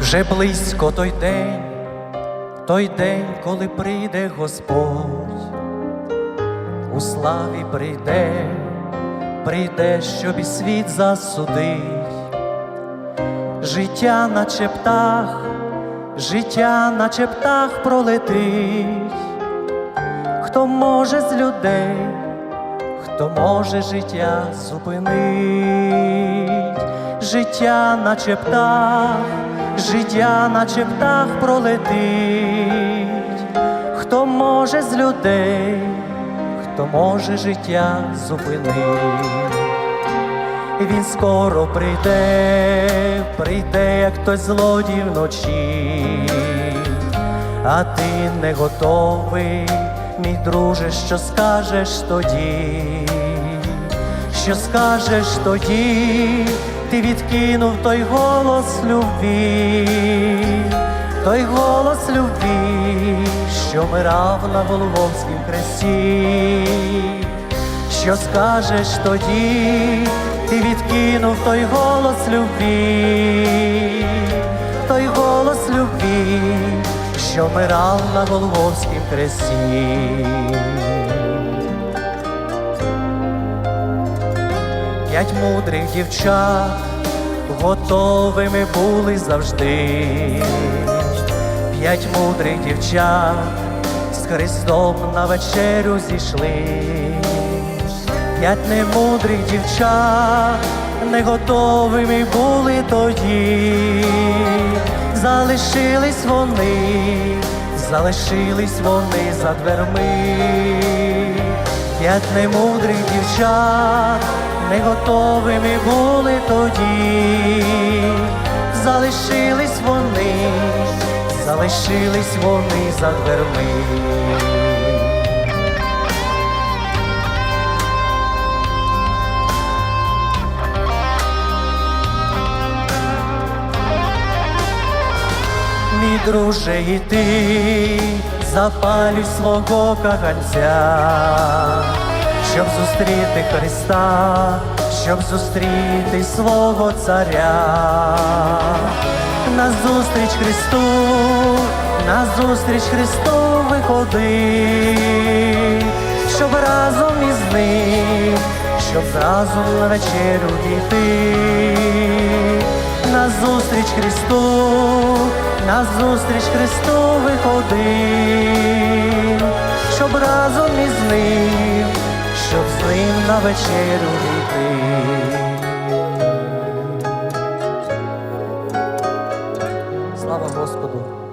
Вже близько той день, той день, коли прийде Господь, у славі прийде, прийде, щоб і світ засудить, життя, наче птах, життя, наче птах пролетить, хто може з людей, хто може життя зупинить, життя, наче птах, життя, наче птах пролетить, хто може з людей, хто може життя зупинить. Він скоро прийде, прийде, як той злодій вночі, а ти не готовий, мій друже, що скажеш тоді, що скажеш тоді, ти відкинув той голос любві, той голос любві, що мирав на Голгофськім хресті? Що скажеш тоді, ти відкинув той голос любві, той голос любві, що мирав на Голгофськім хресті. П'ять мудрих дівчат готовими були завжди, п'ять мудрих дівчат з Христом на вечерю зійшли. П'ять немудрих дівчат не готовими були тоді, залишились вони, залишились вони за дверми, п'ять немудрих дівчат не готовими були тоді, залишились вони, залишились вони за дверми. Мій друже, і ти запалюй свого каганця, щоб зустріти Христа, щоб зустріти свого царя, назустріч Христу, назустріч Христу виходи, щоб разом із ним, щоб разом на вечерю дійти. Назустріч Христу, назустріч Христу виходи, щоб разом із ним на вечерю йти. Слава Господу!